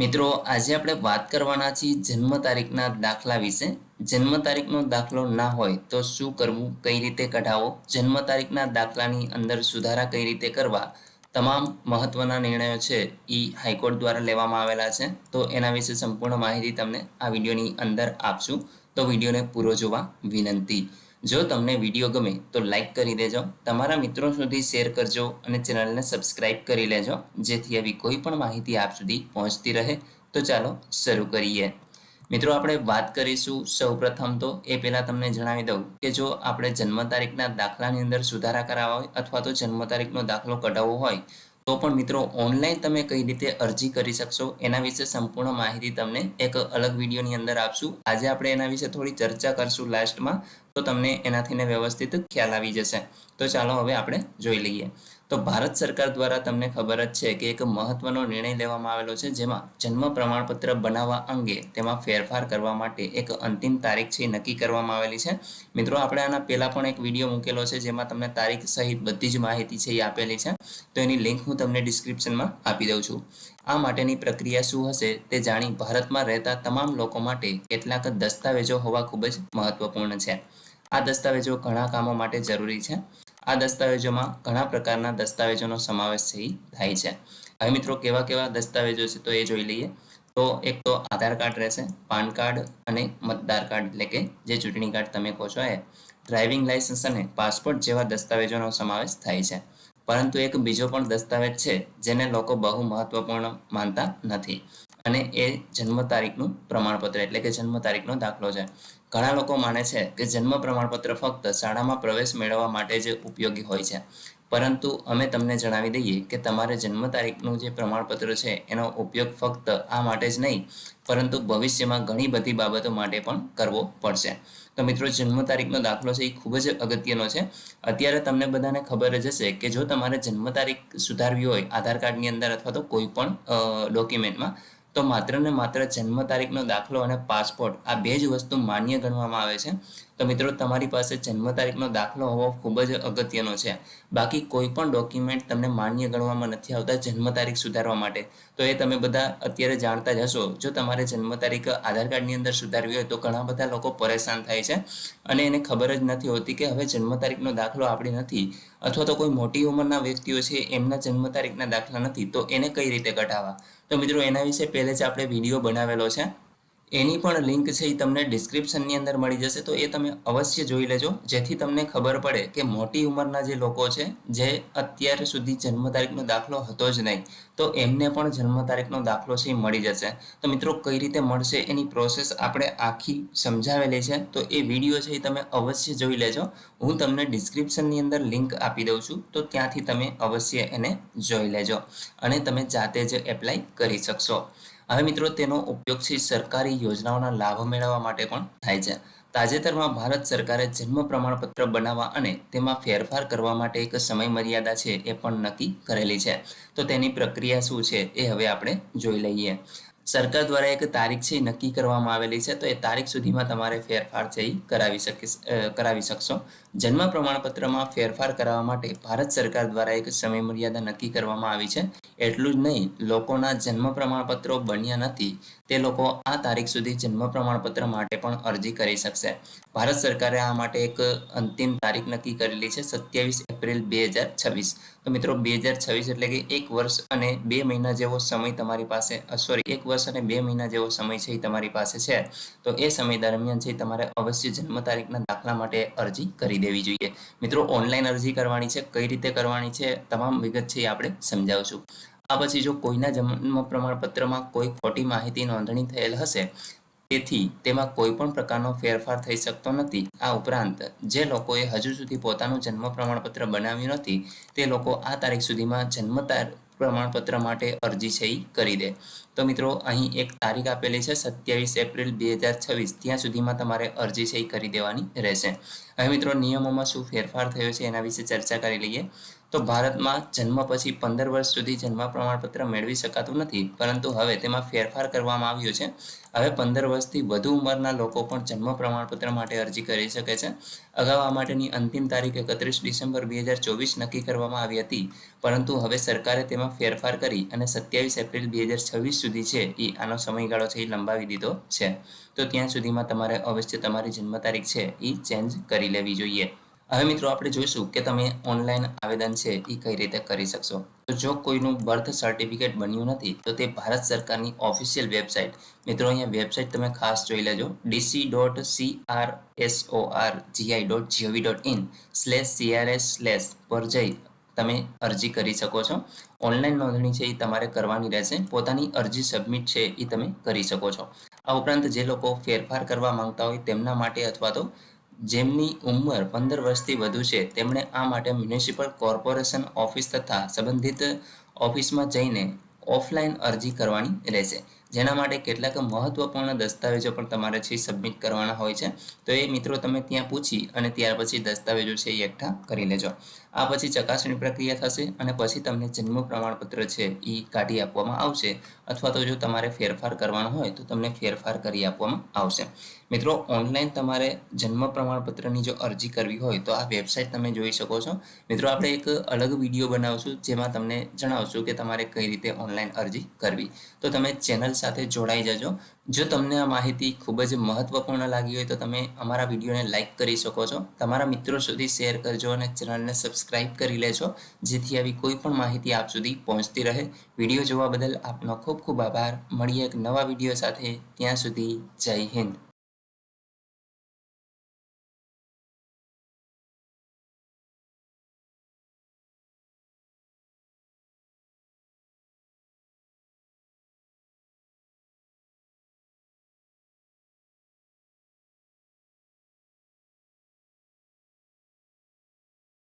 મિત્રો, આજે આપણે વાત કરવાના છીએ જન્મ તારીખના દાખલા વિશે. જન્મ તારીખનો દાખલો ના હોય તો શું કરવું, કઈ રીતે કઢાવો જન્મ તારીખના દાખલાની અંદર સુધારા કઈ રીતે કરવા, તમામ મહત્વના નિર્ણયો છે એ હાઈકોર્ટ દ્વારા લેવામાં આવેલા છે. તો એના વિશે સંપૂર્ણ માહિતી તમને આ વિડીયોની અંદર આપશું. તો વિડીયોને પૂરો જોવા વિનંતી. જો તમને વીડિયો ગમે તો લાઈક કરી દેજો, તમારા મિત્રો સુધી શેર કરજો અને ચેનલને સબસ્ક્રાઇબ કરી લેજો, જેથી આવી કોઈ પણ માહિતી આપ સુધી પહોંચતી રહે. તો ચાલો શરૂ કરીએ. મિત્રો, આપણે વાત કરીશું સૌપ્રથમ તો એ પહેલાં તમને જણાવી દઉં કે જો આપણે જન્મ તારીખના દાખલાની અંદર સુધારા કરાવવા હોય અથવા તો જન્મ તારીખનો દાખલો કઢાવવો હોય, તો પણ મિત્રો ઓનલાઈન તમે કઈ રીતે અરજી કરી શકશો એના વિશે સંપૂર્ણ માહિતી તમને એક અલગ વિડીયોની અંદર આપશું. આજે આપણે એના વિશે થોડી ચર્ચા કરશું લાસ્ટમાં તો તમને એનાથીને વ્યવસ્થિત ખ્યાલ આવી જશે. તો ચાલો હવે આપણે જોઈ લઈએ. તો ભારત સરકાર દ્વારા તમને ખબર જ છે કે એક મહત્વનો નિર્ણય લેવામાં આવેલો છે, જેમાં જન્મ પ્રમાણપત્ર બનાવવા અંગે તેમાં ફેરફાર કરવા માટે એક અંતિમ તારીખ છે નક્કી કરવામાં આવેલી છે. મિત્રો, આપણે આના પહેલાં પણ એક વીડિયો મૂકેલો છે, જેમાં તમને તારીખ સહિત બધી જ માહિતી છે એ આપેલી છે. તો એની લિંક હું તમને ડિસ્ક્રિપ્શનમાં આપી દઉં છું. આ માટેની પ્રક્રિયા શું હશે તે જાણી ભારતમાં રહેતા તમામ લોકો માટે કેટલાક દસ્તાવેજો હોવા ખૂબ જ મહત્વપૂર્ણ છે. આ દસ્તાવેજો ઘણા કામો માટે જરૂરી છે. આ દસ્તાવેજોમાં ઘણા પ્રકારના દસ્તાવેજોનો સમાવેશ છે થાય છે. હવે મિત્રો કેવા કેવા દસ્તાવેજો છે તો એ જોઈ લઈએ. તો એક તો આધાર કાર્ડ રહેશે, પાન કાર્ડ અને મતદાર કાર્ડ એટલે કે જે ચૂંટણી કાર્ડ તમે કહો છો એ. ડ્રાઇવિંગ લાયસન્સ અને પાસપોર્ટ જેવા દસ્તાવેજોનો સમાવેશ થાય છે. પરંતુ એક બીજો પણ દસ્તાવેજ છે, જેને લોકો બહુ મહત્વપૂર્ણ માનતા નથી. અને એ જન્મ તારીખનું પ્રમાણપત્ર, એટલે કે જન્મ તારીખનો દાખલો છે. ઘણા લોકો માને છે કે જન્મ પ્રમાણપત્ર ફક્ત શાળામાં પ્રવેશ મેળવવા માટે જ ઉપયોગી હોય છે. પરંતુ અમે તમને જણાવી દઈએ કે તમારે જન્મ તારીખનું જે પ્રમાણપત્ર છે, એનો ઉપયોગ ફક્ત આ માટે જ નહીં, પરંતુ ભવિષ્યમાં ઘણી બધી બાબતો માટે પણ કરવો પડશે. તો મિત્રો, જન્મ તારીખનો દાખલો છે એ ખૂબ જ અગત્યનો છે. અત્યારે તમને બધાને ખબર જ હશે કે જો તમારે જન્મ તારીખ સુધારવી હોય, આધાર કાર્ડની અંદર અથવા તો કોઈ પણ ડોક્યુમેન્ટમાં તો માત્ર ને માત્ર જન્મ તારીખનો દાખલો અને પાસપોર્ટ આ બે જ વસ્તુ માન્ય ગણવામાં આવે છે. તો મિત્રો, તમારી પાસે જન્મ તારીખનો દાખલો હોવો ખૂબ જ અગત્યનો છે. બાકી કોઈ પણ ડોક્યુમેન્ટ તમને માન્ય ગણવામાં નથી આવતા જન્મ તારીખ સુધારવા માટે. તો એ તમે બધા અત્યારે જાણતા જ હશો. જો તમારે જન્મ તારીખ આધાર કાર્ડની અંદર સુધારવી હોય તો ઘણા બધા લોકો પરેશાન થાય છે. અને એને ખબર જ નથી હોતી કે હવે જન્મ તારીખનો દાખલો આપણી નથી. અથવા તો કોઈ મોટી ઉંમરના વ્યક્તિઓ છે, એમના જન્મ તારીખના દાખલા નથી. તો એને કઈ રીતે કઢાવવા? તો મિત્રો એના વિશે પહેલે જ આપણે વીડિયો બનાવેલો છે. એની પણ લિંક છે એ તમને ડિસ્ક્રિપ્શનની અંદર મળી જશે, તો એ તમે અવશ્ય જોઈ લેજો. જેથી તમને ખબર પડે કે મોટી ઉંમરના જે લોકો છે, જે અત્યાર સુધી જન્મ તારીખનો દાખલો હતો જ નહીં, તો એમને પણ જન્મ તારીખનો દાખલો છે એ મળી જશે. તો મિત્રો, કઈ રીતે મળશે એની પ્રોસેસ આપણે આખી સમજાવેલી છે, તો એ વીડિયો છે એ તમે અવશ્ય જોઈ લેજો. હું તમને ડિસ્ક્રિપ્શનની અંદર લિંક આપી દઉં છું, તો ત્યાંથી તમે અવશ્ય એને જોઈ લેજો અને તમે જાતે જ એપ્લાય કરી શકશો. હવે મિત્રો તેનો ઉપયોગ છે સરકારી યોજનાઓના લાભ મેળવવા માટે પણ થાય છે. તાજેતરમાં ભારત સરકારે જન્મ પ્રમાણપત્ર બનાવવા અને તેમાં ફેરફાર કરવા માટે એક સમય મર્યાદા છે એ પણ નક્કી કરેલી છે. તો તેની પ્રક્રિયા શું છે એ હવે આપણે જોઈ લઈએ. સરકાર દ્વારા એક તારીખ છે નક્કી કરવામાં આવેલી છે, તો એ તારીખ સુધીમાં તમારે ફેરફાર છે એ કરાવી શકીશ કરાવી શકશો. જન્મ પ્રમાણપત્રમાં ફેરફાર કરાવવા માટે ભારત સરકાર દ્વારા એક સમય મર્યાદા નક્કી કરવામાં આવી છે. એટલું જ નહીં, લોકોના જન્મ પ્રમાણપત્રો બન્યા નથી. તે લોકો આ તારીખ સુધી જન્મ પ્રમાણપત્ર માટે પણ અરજી કરી શકશે. ભારત સરકારે આ માટે એક અંતિમ તારીખ નક્કી કરેલી છે, સત્યાવીસ એપ્રિલ બે હજાર છવ્વીસ. તો મિત્રો, બે હજાર છવ્વીસ એટલે કે એક વર્ષ અને બે મહિના જેવો સમય તમારી પાસે સોરી એક વર્ષ અને બે મહિના જેવો સમય છે એ તમારી પાસે છે. તો એ સમય દરમિયાન છે તમારે અવશ્ય જન્મ તારીખના દાખલા માટે અરજી કરી દેવી જોઈએ. મિત્રો ઓનલાઈન અરજી કરવાની છે, કઈ રીતે કરવાની છે, તમામ વિગત છે એ આપણે સમજાવશું. આ પછી જો કોઈના જન્મ પ્રમાણપત્રમાં કોઈ ખોટી માહિતી નોંધણી થયેલ હશે, તેથી તેમાં કોઈ પણ પ્રકારનો ફેરફાર થઈ શકતો નથી. આ ઉપરાંત, જે લોકોએ હજુ સુધી પોતાનું જન્મ પ્રમાણપત્ર બનાવ્યું નથી, તે લોકો આ તારીખ સુધીમાં જન્મ પ્રમાણપત્ર માટે અરજી છે કરી દે. તો મિત્રો, અહીં એક તારીખ આપેલી છે, સત્યાવીસ એપ્રિલ બે હજાર છવ્વીસ. ત્યાં સુધીમાં તમારે અરજી છે કરી દેવાની રહેશે. હવે મિત્રો, નિયમોમાં શું ફેરફાર થયો છે એના વિશે ચર્ચા કરી લઈએ. તો ભારતમાં જન્મ પછી પંદર વર્ષ સુધી જન્મ પ્રમાણપત્ર મેળવી શકાતું નથી. પરંતુ હવે તેમાં ફેરફાર કરવામાં આવ્યો છે. હવે પંદર વર્ષથી વધુ ઉંમરના લોકો પણ જન્મ પ્રમાણપત્ર માટે અરજી કરી શકે છે. અગાઉ આ માટેની અંતિમ તારીખ એકત્રીસ ડિસેમ્બર બે હજાર ચોવીસ નક્કી કરવામાં આવી હતી. પરંતુ હવે સરકારે તેમાં ફેરફાર કરી અને સત્યાવીસ એપ્રિલ બે હજાર છવ્વીસ સુધી છે એ આનો સમયગાળો છે એ લંબાવી દીધો છે. તો ત્યાં સુધીમાં તમારે અવશ્ય તમારી જન્મ તારીખ છે એ ચેન્જ કરી લેવી જોઈએ. હવે મિત્રો આપણે જોઈશું કે તમે ઓનલાઈન આવેદન છે એ કઈ રીતે કરી શકશો. તો જો કોઈનું બર્થ સર્ટિફિકેટ બન્યું નથી, તો તે ભારત સરકારની ઓફિશિયલ વેબસાઇટ મિત્રો અહીંયા વેબસાઇટ તમે ખાસ જોઈ લેજો. DC dot C R S O R GI dot GOV dot in slash CRS slash પર જઈ તમે અરજી કરી શકો છો. ઓનલાઈન નોંધણી છે એ તમારે કરવાની રહેશે. પોતાની અરજી સબમિટ છે એ તમે કરી શકો છો. આ ઉપરાંત જે લોકો ફેરફાર કરવા માંગતા હોય તેમના માટે અથવા તો જેમની ઉંમર પંદર વર્ષથી વધુ છે, તેમણે આ માટે મ્યુનિસિપલ કોર્પોરેશન ઓફિસ તથા સંબંધિત ઓફિસમાં જઈને ઓફલાઈન અરજી કરવાની રહેશે. જેના માટે કેટલાક મહત્વપૂર્ણ દસ્તાવેજો પણ તમારે છે સબમિટ કરવાના હોય છે. તો એ મિત્રો તમે ત્યાં પૂછી અને ત્યાર પછી દસ્તાવેજો છે એ એકઠા કરી લેજો. આ પછી ચકાસણી પ્રક્રિયા થશે અને પછી તમને જન્મ પ્રમાણપત્ર છે એ કાઢી આપવામાં આવશે. અથવા તો જો તમારે ફેરફાર કરવાનો હોય તો તમને ફેરફાર કરી આપવામાં આવશે. મિત્રો ઓનલાઈન તમારે જન્મ પ્રમાણપત્રની જો અરજી કરવી હોય તો આ વેબસાઇટ તમે જોઈ શકો છો. મિત્રો, આપણે એક અલગ વીડિયો બનાવશું જેમાં તમને જણાવશું કે તમારે કઈ રીતે ઓનલાઈન અરજી કરવી. તો તમે ચેનલ સાથે જોડાઈ જજો. જો તમને આ માહિતી ખૂબ જ મહત્વપૂર્ણ લાગી હોય તો તમે અમારા વિડીયોને લાઇક કરી શકો છો. તમારા મિત્રો સુધી શેર કરજો અને ચેનલને સબસ્ક્રાઇબ કરી લેજો, જેથી આવી કોઈ પણ માહિતી આપ સુધી પહોંચતી રહે. વીડિયો જોવા બદલ આપનો ખૂબ ખૂબ આભાર. મળીએ એક નવા વીડિયો સાથે. ત્યાં સુધી જય હિન્દ.